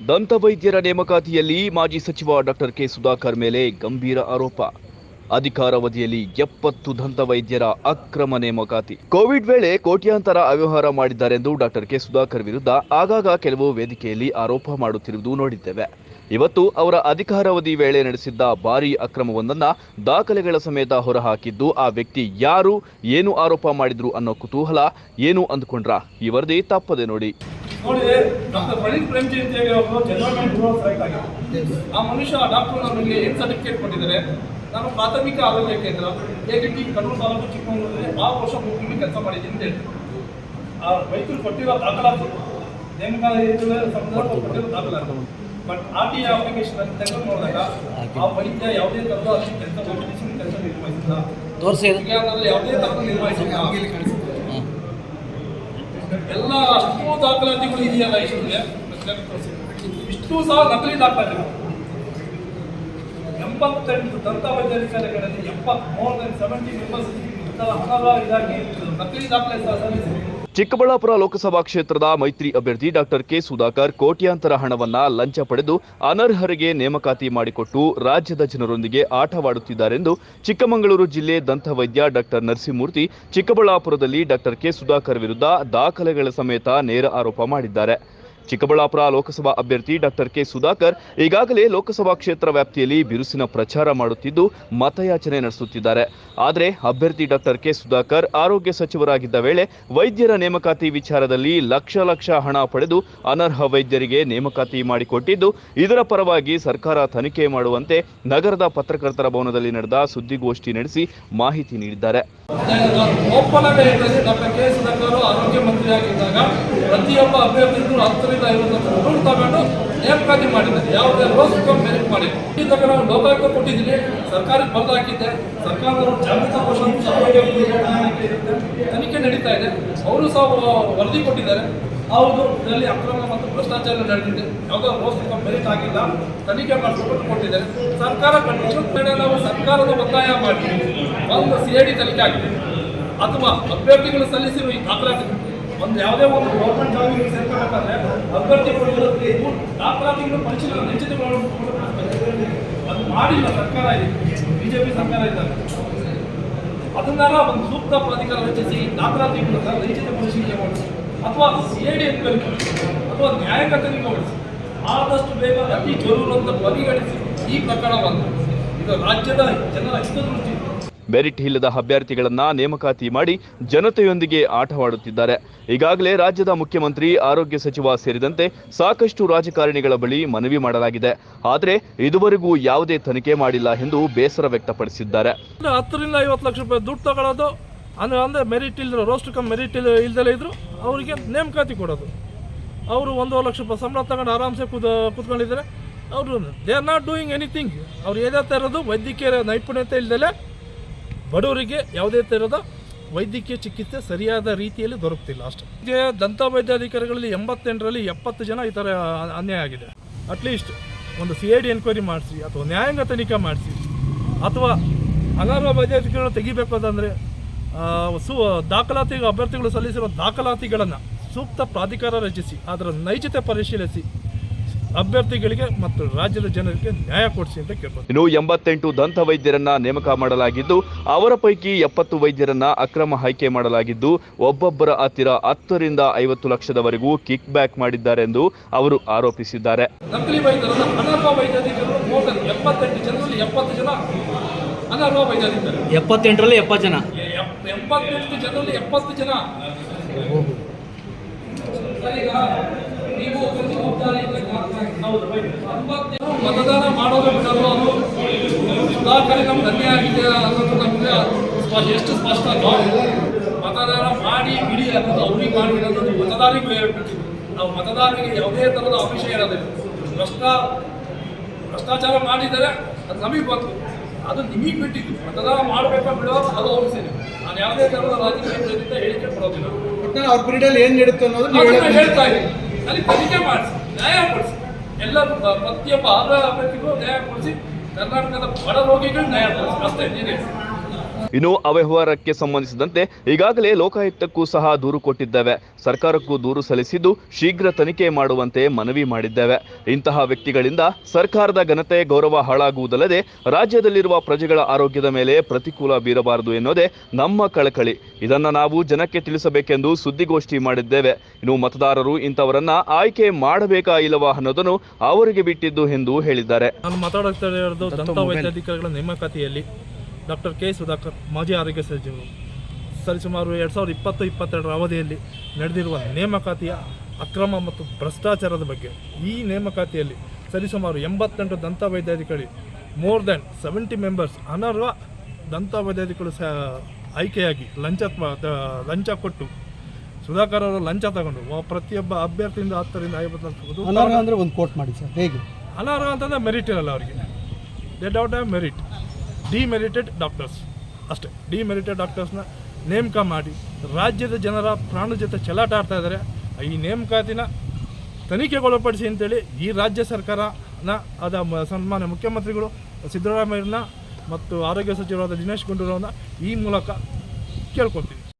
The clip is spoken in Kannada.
ದಂತವೈದ್ಯರ ನೇಮಕಾತಿಯಲ್ಲಿ ಮಾಜಿ ಸಚಿವ ಡಾಕ್ಟರ್ ಕೆ ಸುಧಾಕರ್ ಮೇಲೆ ಗಂಭೀರ ಆರೋಪ. ಅಧಿಕಾರಾವಧಿಯಲ್ಲಿ ಎಪ್ಪತ್ತು ದಂತವೈದ್ಯರ ಅಕ್ರಮ ನೇಮಕಾತಿ. ಕೋವಿಡ್ ವೇಳೆ ಕೋಟ್ಯಾಂತರ ಅವ್ಯವಹಾರ ಮಾಡಿದ್ದಾರೆಂದು ಡಾಕ್ಟರ್ ಕೆ ಸುಧಾಕರ್ ವಿರುದ್ಧ ಆಗಾಗ ಕೆಲವು ವೇದಿಕೆಯಲ್ಲಿ ಆರೋಪ ಮಾಡುತ್ತಿರುವುದು ನೋಡಿದ್ದೇವೆ. ಇವತ್ತು ಅವರ ಅಧಿಕಾರಾವಧಿ ವೇಳೆ ನಡೆಸಿದ್ದ ಭಾರೀ ಅಕ್ರಮವೊಂದನ್ನ ದಾಖಲೆಗಳ ಸಮೇತ ಹೊರಹಾಕಿದ್ದು ಆ ವ್ಯಕ್ತಿ ಯಾರು, ಏನು ಆರೋಪ ಮಾಡಿದ್ರು ಅನ್ನೋ ಕುತೂಹಲ ಏನು ಅಂದುಕೊಂಡ್ರ ಈ ವರದಿ ತಪ್ಪದೆ ನೋಡಿ. ನೋಡಿದ್ರೆ ಡಾಕ್ಟರ್ ಪ್ರಣೀತ್ ಪ್ರೇಮ್ಜಿ ಅಂತ ಹೇಳಿ ಅವರು ಜನರಲ್ ರೂರಲ್ ಸೆಲೆಕ್ಟ್ ಆಗಿದ್ದಾರೆ ಆ ಮನುಷ್ಯ ಆ ಡಾಕ್ಟರ್ ನಮಗೆ ಏನು ಸರ್ಟಿಫಿಕೇಟ್ ಕೊಟ್ಟಿದ್ದಾರೆ? ನಾನು ಪ್ರಾಥಮಿಕ ಆರೋಗ್ಯ ಕೇಂದ್ರ ಎ ಟಿ ಕಡೂರು ತಾಲೂಕು ಚಿಕ್ಕಮಗಳೂರಲ್ಲಿ ಆ ವರ್ಷ ಮುಖ್ಯಮಂತ್ರಿ ಕೆಲಸ ಮಾಡಿದ್ದೀನಿ ಅಂತ ಹೇಳ್ತಾರೆ. ಆ ರೈತರು ಕೊಟ್ಟಿರೋ ದಾಖಲಾತಿ ನೇಮಕಾತಿ ಕೊಟ್ಟಿರೋ ದಾಖಲಾತಿ. ಬಟ್ ಆರ್ ಟಿ ಅಪ್ಲಿಕೇಶನ್ ಅಂತ ತೆಗೆದು ನೋಡಿದಾಗ ಆ ವೈದ್ಯ ಯಾವುದೇ ಥರದ ಕೆಲಸ ಕೆಲಸ ನಿರ್ವಹಿಸಿಲ್ಲ. ವಿಜ್ಞಾನದಲ್ಲಿ ಯಾವುದೇ ಥರದ ನಿರ್ವಹಿಸಿಲ್ಲ. ಎಲ್ಲ ಅಷ್ಟು ದಾಖಲಾತಿಗಳು ಇದೆಯಲ್ಲ ಇಷ್ಟೇ ಇಷ್ಟು ಸಹ ನಕಲಿ ದಾಖಲಾತಿಗಳು. ಎಂಬತ್ತೆಂಟು ದಂತ ವೈದ್ಯಾಧಿಕಾರಿಗಳಲ್ಲಿ ಎಪ್ಪತ್ ಮೋರ್ ದನ್ ಸೆವೆಂಟಿ ಮೆಂಬರ್ಸ್ ಹಣದ ಇದಾಗಿ ನಕಲಿ ದಾಖಲೆ ಸಹ ಸಲ್ಲಿಸಿದೆ ಚಿಕ್ಕಬಳ್ಳಾಪುರ ಲೋಕಸಭಾ ಕ್ಷೇತ್ರದ ಮೈತ್ರಿ ಅಭ್ಯರ್ಥಿ ಡಾಕ್ಟರ್ ಕೆ ಸುಧಾಕರ್ ಕೋಟ್ಯಾಂತರ ಹಣವನ್ನ ಲಂಚ ಪಡೆದು ಅನರ್ಹರಿಗೆ ನೇಮಕಾತಿ ಮಾಡಿಕೊಟ್ಟು ರಾಜ್ಯದ ಜನರೊಂದಿಗೆ ಆಟವಾಡುತ್ತಿದ್ದಾರೆಂದು ಚಿಕ್ಕಮಗಳೂರು ಜಿಲ್ಲೆ ದಂತವೈದ್ಯ ಡಾಕ್ಟರ್ ನರಸಿಂಹಮೂರ್ತಿ, ಚಿಕ್ಕಬಳ್ಳಾಪುರದಲ್ಲಿ ಡಾಕ್ಟರ್ ಕೆ ಸುಧಾಕರ್ ವಿರುದ್ಧ ದಾಖಲೆಗಳ ಸಮೇತ ನೇರ ಆರೋಪ ಮಾಡಿದ್ದಾರೆ. ಚಿಕ್ಕಬಳ್ಳಾಪುರ ಲೋಕಸಭಾ ಅಭ್ಯರ್ಥಿ ಡಾಕ್ಟರ್ ಕೆ ಸುಧಾಕರ್ ಈಗಾಗಲೇ ಲೋಕಸಭಾ ಕ್ಷೇತ್ರ ವ್ಯಾಪ್ತಿಯಲ್ಲಿ ಬಿರುಸಿನ ಪ್ರಚಾರ ಮಾಡುತ್ತಿದ್ದು ಮತಯಾಚನೆ ನಡೆಸುತ್ತಿದ್ದಾರೆ. ಆದರೆ ಅಭ್ಯರ್ಥಿ ಡಾಕ್ಟರ್ ಕೆ ಸುಧಾಕರ್ ಆರೋಗ್ಯ ಸಚಿವರಾಗಿದ್ದ ವೇಳೆ ವೈದ್ಯರ ನೇಮಕಾತಿ ವಿಚಾರದಲ್ಲಿ ಲಕ್ಷ ಲಕ್ಷ ಹಣ ಪಡೆದು ಅನರ್ಹ ವೈದ್ಯರಿಗೆ ನೇಮಕಾತಿ ಮಾಡಿಕೊಟ್ಟಿದ್ದು, ಇದರ ಪರವಾಗಿ ಸರ್ಕಾರ ತನಿಖೆ ಮಾಡುವಂತೆ ನಗರದ ಪತ್ರಕರ್ತರ ಭವನದಲ್ಲಿ ನಡೆದ ಸುದ್ದಿಗೋಷ್ಠಿ ನಡೆಸಿ ಮಾಹಿತಿ ನೀಡಿದ್ದಾರೆ. ಪ್ರತಿಯೊಬ್ಬ ಅಭ್ಯರ್ಥಿಗಳು ಹತ್ತರಿಂದ ಐವತ್ತು ಲಕ್ಷ ತಗೊಂಡು ನೇಮಕಾತಿ ಮಾಡಿದ್ದಾರೆ ಯಾವುದೇ ರೋಸ್ ಮೆರಿಟ್ ಮಾಡಿ. ಈ ತನಕ ನಾವು ಲೋಕಾಯುಕ್ತ ಕೊಟ್ಟಿದ್ದೀನಿ. ಸರ್ಕಾರಕ್ಕೆ ಬರೆದು ಹಾಕಿದ್ದೆ. ಸರ್ಕಾರದವರು ಜಾಗೃತ ತನಿಖೆ. ನಡೀತಾ ಇದೆ. ಅವರು ಸಹ ವರದಿ ಕೊಟ್ಟಿದ್ದಾರೆ. ಹೌದು, ಇದರಲ್ಲಿ ಅಕ್ರಮ ಮತ್ತು ಭ್ರಷ್ಟಾಚಾರ ನಡೆದಿದೆ. ಯಾವುದೋ ರೋಸ್ ಮೆರಿಟ್ ಆಗಿಲ್ಲ. ತನಿಖೆ ಮಾಡಿಸ್ಕೊಂಡು ಕೊಟ್ಟಿದ್ದಾರೆ. ಸರ್ಕಾರ ಮೇಲೆ ನಾವು ಸರ್ಕಾರದ ಒತ್ತಾಯ ಮಾಡಿ. ಒಂದು ಸಿ ಐ ಡಿ ತನಿಖೆ ಆಗಿದೆ ಅಥವಾ ಅಭ್ಯರ್ಥಿಗಳು ಸಲ್ಲಿಸಿರುವ ಈ ದಾಖಲಾತಿ ಒಂದು ಯಾವುದೇ ಒಂದು ಗೌರ್ಮೆಂಟ್ ಜಾಬಿಗೆ ಅಭ್ಯರ್ಥಿ ಅಭ್ಯರ್ಥಿಗಳು ದಾಖಲಾತಿಗಳು ಪರಿಶೀಲನೆ ನಿಶ್ಚಿತ ಅದು ಮಾಡಿಲ್ಲ ಸರ್ಕಾರ ಇದೆ ಬಿಜೆಪಿ ಸರ್ಕಾರ ಇದ್ದಾರೆ. ಅದನ್ನೆಲ್ಲ ಒಂದು ಸೂಕ್ತ ಪ್ರಾಧಿಕಾರ ರಚಿಸಿ ದಾಖಲಾತಿಗಳನ್ನ ನಿಶ್ಚಿತ ಪರಿಶೀಲನೆ ಮಾಡಿಸಿ. ಅಥವಾ ಸಿ ಐ ಡಿ ಎನ್ಕ್ವೈರಿ ಅಥವಾ ನ್ಯಾಯಾಂಗ ಮಾಡಿಸಿ. ಆದಷ್ಟು ಬೇಗ ಅತಿ ಜರೂರು ಅಂತ ಪರಿಗಣಿಸಿ ಈ ಪ್ರಕರಣವನ್ನು. ಇದು ರಾಜ್ಯದ ಜನರ ಹಿತದೃಷ್ಟಿ ಮೆರಿಟ್ ಇಲ್ಲದ ಅಭ್ಯರ್ಥಿಗಳನ್ನ ನೇಮಕಾತಿ ಮಾಡಿ ಜನತೆಯೊಂದಿಗೆ ಆಟವಾಡುತ್ತಿದ್ದಾರೆ. ಈಗಾಗಲೇ ರಾಜ್ಯದ ಮುಖ್ಯಮಂತ್ರಿ, ಆರೋಗ್ಯ ಸಚಿವ ಸೇರಿದಂತೆ ಸಾಕಷ್ಟು ರಾಜಕಾರಣಿಗಳ ಬಳಿ ಮನವಿ ಮಾಡಲಾಗಿದೆ. ಆದರೆ ಇದುವರೆಗೂ ಯಾವುದೇ ತನಿಖೆ ಮಾಡಿಲ್ಲ ಎಂದು ಬೇಸರ ವ್ಯಕ್ತಪಡಿಸಿದ್ದಾರೆ. ಹತ್ತರಿಂದ ಐವತ್ತು ಲಕ್ಷ ರೂಪಾಯಿ ದುಡ್ಡು ತಗೊಳ್ಳೋದು ಅಂದ್ರೆ ಅಂದರೆ ಮೆರಿಟ್ ಇಲ್ಲದ ರೋಸ್ಟ್ ಕಮ್ ಮೆರಿಟ್ ಇಲ್ಲ ಇಲ್ದಲೇ ಅವರಿಗೆ ನೇಮಕಾತಿ ಕೊಡೋದು. ಅವರು ಒಂದೂವರೆ ಲಕ್ಷ ರೂಪಾಯಿ ಸಂಬಳ ತಗೊಂಡು ಆರಾಮ್ಸೆ ಕೂದ ಕೂತ್ಕೊಂಡಿದ್ದಾರೆ. ಅವರು they are not doing anything ಅವ್ರು ಏನಾಗ್ತಾ ಇರೋದು ವೈದ್ಯಕೀಯ ನೈಪುಣ್ಯತೆ ಇಲ್ದಲೆ ಬಡವರಿಗೆ ಯಾವುದೇ ಥರದ ವೈದ್ಯಕೀಯ ಚಿಕಿತ್ಸೆ ಸರಿಯಾದ ರೀತಿಯಲ್ಲಿ ದೊರಕುತ್ತಿಲ್ಲ ಅಷ್ಟೇ. ದಂತ ವೈದ್ಯಾಧಿಕಾರಿಗಳಲ್ಲಿ ಎಂಬತ್ತೆಂಟರಲ್ಲಿ ಎಪ್ಪತ್ತು ಜನ ಈ ಥರ ಅನ್ಯಾಯ ಆಗಿದೆ. ಅಟ್ಲೀಸ್ಟ್ ಒಂದು ಸಿ ಐ ಡಿ ಎನ್ಕ್ವೈರಿ ಮಾಡಿಸಿ, ಅಥವಾ ನ್ಯಾಯಾಂಗ ತನಿಖೆ ಮಾಡಿಸಿ, ಅಥವಾ ಅನರ್ಹ ವೈದ್ಯಾಧಿಕಾರಿಗಳು ತೆಗಿಬೇಕು ಅಂತಂದರೆ ಸು ದಾಖಲಾತಿ ಅಭ್ಯರ್ಥಿಗಳು ಸಲ್ಲಿಸಿರುವ ದಾಖಲಾತಿಗಳನ್ನು ಸೂಕ್ತ ಪ್ರಾಧಿಕಾರ ರಚಿಸಿ, ಅದರ ನೈಜತೆ ಪರಿಶೀಲಿಸಿ ಅಭ್ಯರ್ಥಿಗಳಿಗೆ ಮತ್ತು ರಾಜ್ಯದ ಜನರಿಗೆ ನ್ಯಾಯ ಕೊಡಿಸಿ ಅಂತ ಕೇಳ್ಬೋದು. ಇನ್ನು ಎಂಬತ್ತೆಂಟು ದಂತ ವೈದ್ಯರನ್ನ ನೇಮಕ ಮಾಡಲಾಗಿದ್ದು ಅವರ ಪೈಕಿ ಎಪ್ಪತ್ತು ವೈದ್ಯರನ್ನ ಅಕ್ರಮ ಆಯ್ಕೆ ಮಾಡಲಾಗಿದ್ದು ಒಬ್ಬೊಬ್ಬರ ಹತ್ತಿರ ಹತ್ತರಿಂದ ಐವತ್ತು ಲಕ್ಷದವರೆಗೂ ಕಿಕ್ ಬ್ಯಾಕ್ ಮಾಡಿದ್ದಾರೆ ಎಂದು ಅವರು ಆರೋಪಿಸಿದ್ದಾರೆ. ನಕಲಿ ವೈದ್ಯರನ್ನ ಅನರ್ಹ ವೈದ್ಯಾಧಿಕಾರಿಗಳು ದನ್ ಎಪ್ಪತ್ತೆಂಟು ಜನರಲ್ಲಿ ಎಪ್ಪತ್ತು ಜನ ಅನರ್ಹ ವೈದ್ಯಾಧಿಕಾರಿ. ಎಪ್ಪತ್ತೆಂಟರಲ್ಲಿ ಎಪ್ಪತ್ತು ಜನ. ಎಪ್- ಎಂಬತ್ತೆಂಟು ಜನರಲ್ಲಿ ಎಪ್ಪತ್ತು ಜನ ಈಗ ನೀವು ಒಂದು ಜವಾಬ್ದಾರಿ ಹೌದು ವೈದ್ಯ. ಎಂಬತ್ತೆಂಟು ಮತದಾನ ಮಾಡೋದು ಬಿಡೋದು ಅದು? ಸುಧಾಕರಿ ನಮ್ಗೆ ಧನ್ಯ ಆಗಿದೆ ಅನ್ನೋದು ನಮಗೆ ಎಷ್ಟು ಸ್ಪಷ್ಟ? ಮತದಾನ ಮಾಡಿ ಬಿಡಿ ಅನ್ನೋದು ಅವ್ರಿಗೆ ಮಾಡಿ ಅನ್ನೋದು ಮತದಾರರಿಗೆ ನಾವು ಮತದಾರರಿಗೆ ಯಾವುದೇ ಥರದ ಅಂಶ ಇರೋದಿಲ್ಲ ಭ್ರಷ್ಟ ಭ್ರಷ್ಟಾಚಾರ ಮಾಡಿದರೆ ಅದು ನಮಗೆ ಬಂತು ಅದು ನಿಮಗೆ ಬಿಟ್ಟಿದ್ದು. ಮತದಾನ ಮಾಡಬೇಕಾ ಬಿಡೋ ಅದು ಅವ್ರಿಗೆ ಸೇರಿ ನಾನು ಯಾವುದೇ ಥರದ ರಾಜಕೀಯ ಹೇಳಿಕೆ ಕೊಡೋದಿಲ್ಲ. ಅವ್ರ ಪೀರಿಯಡ್ ಏನ್ ನೀಡುತ್ತೆ ಅನ್ನೋದು ಹೇಳ್ತಾ ಇದ್ದೀನಿ. ಅಲ್ಲಿ ತನಿಖೆ ಮಾಡಿಸಿ. ನ್ಯಾಯ ಕೊಡಿಸಿ ಎಲ್ಲರೂ ಬ- ಪ್ರತಿಯೊಬ್ಬ ಆರೋಗ್ಯ ಅಭ್ಯರ್ಥಿಗಳು ನ್ಯಾಯ ಕೊಡಿಸಿ ಕರ್ನಾಟಕದ ಬಡ ರೋಗಿಗಳು ನ್ಯಾಯ ಕೊಡಿಸಿ. ಅಷ್ಟೇ ನೀನೇ ಇನ್ನು ಅವ್ಯವಹಾರಕ್ಕೆ ಸಂಬಂಧಿಸಿದಂತೆ ಈಗಾಗಲೇ ಲೋಕಾಯುಕ್ತಕ್ಕೂ ಸಹ ದೂರು ಕೊಟ್ಟಿದ್ದೇವೆ. ಸರ್ಕಾರಕ್ಕೂ ದೂರು ಸಲ್ಲಿಸಿದ್ದು ಶೀಘ್ರ ತನಿಖೆ ಮಾಡುವಂತೆ ಮನವಿ ಮಾಡಿದ್ದೇವೆ. ಇಂತಹ ವ್ಯಕ್ತಿಗಳಿಂದ ಸರ್ಕಾರದ ಘನತೆ ಗೌರವ ಹಾಳಾಗುವುದಲ್ಲದೆ ರಾಜ್ಯದಲ್ಲಿರುವ ಪ್ರಜೆಗಳ ಆರೋಗ್ಯದ ಮೇಲೆ ಪ್ರತಿಕೂಲ ಬೀರಬಾರದು ಎನ್ನುವುದೇ ನಮ್ಮ ಕಳಕಳಿ. ಇದನ್ನ ನಾವು ಜನಕ್ಕೆ ತಿಳಿಸಬೇಕೆಂದು ಸುದ್ದಿಗೋಷ್ಠಿ ಮಾಡಿದ್ದೇವೆ. ಇನ್ನು ಮತದಾರರು ಇಂಥವರನ್ನ ಆಯ್ಕೆ ಮಾಡಬೇಕಾ ಇಲ್ಲವಾ ಅನ್ನೋದನ್ನು ಅವರಿಗೆ ಬಿಟ್ಟಿದ್ದು ಎಂದು ಹೇಳಿದ್ದಾರೆ. ನಾನು ಮಾತಾಡುತ್ತಾ ದಂತ ವೈದ್ಯಾಧಿಕಾರಿಗಳ ನೇಮಕಾತಿಯಲ್ಲಿ. ಡಾಕ್ಟರ್ ಕೆ ಸುಧಾಕರ್ ಮಾಜಿ ಆರೋಗ್ಯ ಸಚಿವರು. ಸರಿಸುಮಾರು ಎರಡು ಸಾವಿರದ ಇಪ್ಪತ್ತು ಇಪ್ಪತ್ತೆರಡರ ಅವಧಿಯಲ್ಲಿ ನಡೆದಿರುವ ನೇಮಕಾತಿಯ ಅಕ್ರಮ ಮತ್ತು ಭ್ರಷ್ಟಾಚಾರದ ಬಗ್ಗೆ. ಈ ನೇಮಕಾತಿಯಲ್ಲಿ ಸರಿಸುಮಾರು ಎಂಬತ್ತೆಂಟು ದಂತ ವೈದ್ಯಾಧಿಕಾರಿ ಮೋರ್ ದೆನ್ ಸೆವೆಂಟಿ ಮೆಂಬರ್ಸ್ ಅನರ್ಹ ದಂತ ವೈದ್ಯಾಧಿಕಾರಿಗಳು ಸಹ ಆಯ್ಕೆಯಾಗಿ ಲಂಚ ಲಂಚ ಕೊಟ್ಟು ಸುಧಾಕರ್ ಅವರು ಲಂಚ ತಗೊಂಡು ಪ್ರತಿಯೊಬ್ಬ ಅಭ್ಯರ್ಥಿಯಿಂದ ಹತ್ತರಿಂದ ಐವತ್ತು ಅಂದರೆ ಒಂದು ಕೋಟ್ ಮಾಡಿ ಸರ್ ಹೇಗೆ? ಅನರ್ಹ ಅಂತಂದ್ರೆ ಮೆರಿಟ್ ಇರಲ್ಲ ಅವರಿಗೆ. They doubt have merit demerited doctors ಅಷ್ಟೇ. ಡಿಮೆರಿಟೆಡ್ ಡಾಕ್ಟರ್ಸ್ನ ನೇಮಕ ಮಾಡಿ ರಾಜ್ಯದ ಜನರ ಪ್ರಾಣ ಜೊತೆ ಚೆಲ್ಲಾಟ ಆಡ್ತಾ ಇದ್ದಾರೆ. ಈ ನೇಮಕಾತಿನ ತನಿಖೆಗೊಳಪಡಿಸಿ ಅಂತೇಳಿ ಈ ರಾಜ್ಯ ಸರ್ಕಾರನ ಅದ ಸನ್ಮಾನ್ಯ ಮುಖ್ಯಮಂತ್ರಿಗಳು ಸಿದ್ದರಾಮಯ್ಯನ ಮತ್ತು ಆರೋಗ್ಯ ಸಚಿವರಾದ ದಿನೇಶ್ ಗುಂಡೂರವ್ರನ್ನ ಈ ಮೂಲಕ ಕೇಳ್ಕೊತೀನಿ